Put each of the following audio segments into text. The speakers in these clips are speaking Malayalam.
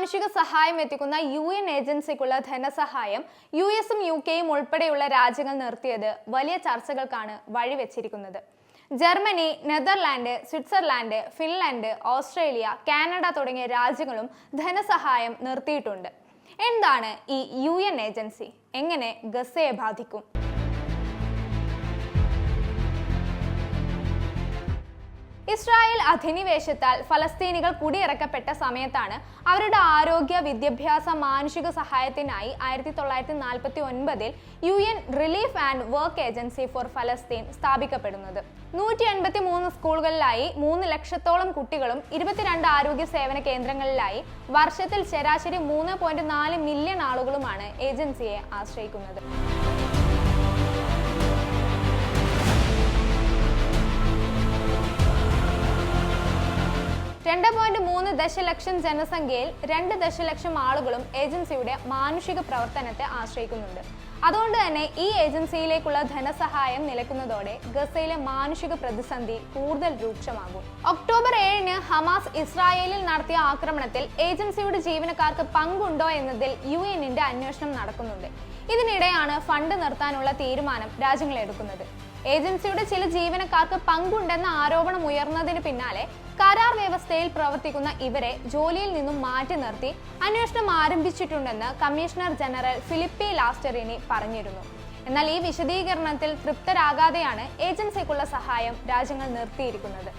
മാനുഷിക സഹായം എത്തിക്കുന്ന യു എൻ ഏജൻസിക്കുള്ള ധനസഹായം യു എസും യു കെയും ഉൾപ്പെടെയുള്ള രാജ്യങ്ങൾ നിർത്തിയത് വലിയ ചർച്ചകൾക്കാണ് വഴിവെച്ചിരിക്കുന്നത്. Germany Netherland Switzerland Finland Australia Canada തുടങ്ങിയ രാജ്യങ്ങളും ധനസഹായം നിർത്തിയിട്ടുണ്ട്. എന്താണ് ഈ യു എൻ ഏജൻസി? എങ്ങനെ ഗസയെ ബാധിക്കും? ഇസ്രായേൽ അധിനിവേശത്താൽ ഫലസ്തീനികൾ കുടിയിറക്കപ്പെട്ട സമയത്താണ് അവരുടെ ആരോഗ്യ വിദ്യാഭ്യാസ മാനുഷിക സഹായത്തിനായി ആയിരത്തി തൊള്ളായിരത്തി നാൽപ്പത്തി ഒൻപതിൽ U N relief and work agency for ഫലസ്തീൻ സ്ഥാപിക്കപ്പെടുന്നത്. നൂറ്റി എൺപത്തി മൂന്ന് സ്കൂളുകളിലായി മൂന്ന് ലക്ഷത്തോളം കുട്ടികളും ഇരുപത്തിരണ്ട് ആരോഗ്യ സേവന കേന്ദ്രങ്ങളിലായി വർഷത്തിൽ ശരാശരി മൂന്ന് പോയിന്റ് നാല് മില്യൺ ആളുകളുമാണ് ഏജൻസിയെ ആശ്രയിക്കുന്നത്. രണ്ട് പോയിന്റ് മൂന്ന് ദശലക്ഷം ജനസംഖ്യയിൽ രണ്ട് ദശലക്ഷം ആളുകളും ഏജൻസിയുടെ മാനുഷിക പ്രവർത്തനത്തെ ആശ്രയിക്കുന്നുണ്ട്. അതുകൊണ്ട് തന്നെ ഈ ഏജൻസിയിലേക്കുള്ള ധനസഹായം നിലക്കുന്നതോടെ ഗസയിലെ മാനുഷിക പ്രതിസന്ധി കൂടുതൽ രൂക്ഷമാകും. ഒക്ടോബർ ഏഴിന് ഹമാസ് ഇസ്രായേലിൽ നടത്തിയ ആക്രമണത്തിൽ ഏജൻസിയുടെ ജീവനക്കാർക്ക് പങ്കുണ്ടോ എന്നതിൽ യു എന്നിന്റെ അന്വേഷണം നടക്കുന്നുണ്ട്. ഇതിനിടെയാണ് ഫണ്ട് നിർത്താനുള്ള തീരുമാനം രാജ്യങ്ങൾ എടുക്കുന്നത്. ഏജൻസിയുടെ ചില ജീവനക്കാർക്ക് പങ്കുണ്ടെന്ന ആരോപണം ഉയർന്നതിന് പിന്നാലെ കരാർ വ്യവസ്ഥയിൽ പ്രവർത്തിക്കുന്ന ഇവരെ ജോലിയിൽ നിന്നും മാറ്റി നിർത്തി അന്വേഷണം ആരംഭിച്ചിട്ടുണ്ടെന്ന് കമ്മീഷണർ ജനറൽ ഫിലിപ്പി ലാസ്റ്ററിനി പറഞ്ഞിരുന്നു. എന്നാൽ ഈ വിശദീകരണത്തിൽ തൃപ്തരാകാതെയാണ് ഏജൻസിക്കുള്ള സഹായം രാജ്യങ്ങൾ നിർത്തിയിരിക്കുന്നത്.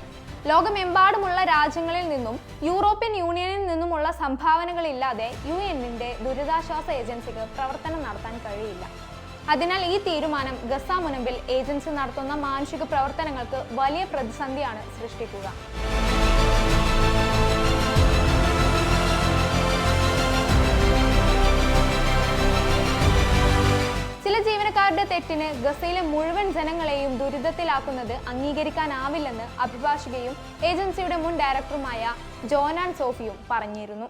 ലോകമെമ്പാടുമുള്ള രാജ്യങ്ങളിൽ നിന്നും യൂറോപ്യൻ യൂണിയനിൽ നിന്നുമുള്ള സംഭാവനകളില്ലാതെ യു എന്നിന്റെ ദുരിതാശ്വാസ ഏജൻസിക്ക് പ്രവർത്തനം നടത്താൻ കഴിയില്ല. അതിനാൽ ഈ തീരുമാനം ഗസ മുനമ്പിൽ ഏജൻസി നടത്തുന്ന മാനുഷിക പ്രവർത്തനങ്ങൾക്ക് വലിയ പ്രതിസന്ധിയാണ് സൃഷ്ടിക്കുക. ചില ജീവനക്കാരുടെ തെറ്റിന് ഗസയിലെ മുഴുവൻ ജനങ്ങളെയും ദുരിതത്തിലാക്കുന്നത് അംഗീകരിക്കാനാവില്ലെന്ന് അഭിഭാഷകയും ഏജൻസിയുടെ മുൻ ഡയറക്ടറുമായ ജോനാൻ സോഫിയും പറഞ്ഞിരുന്നു.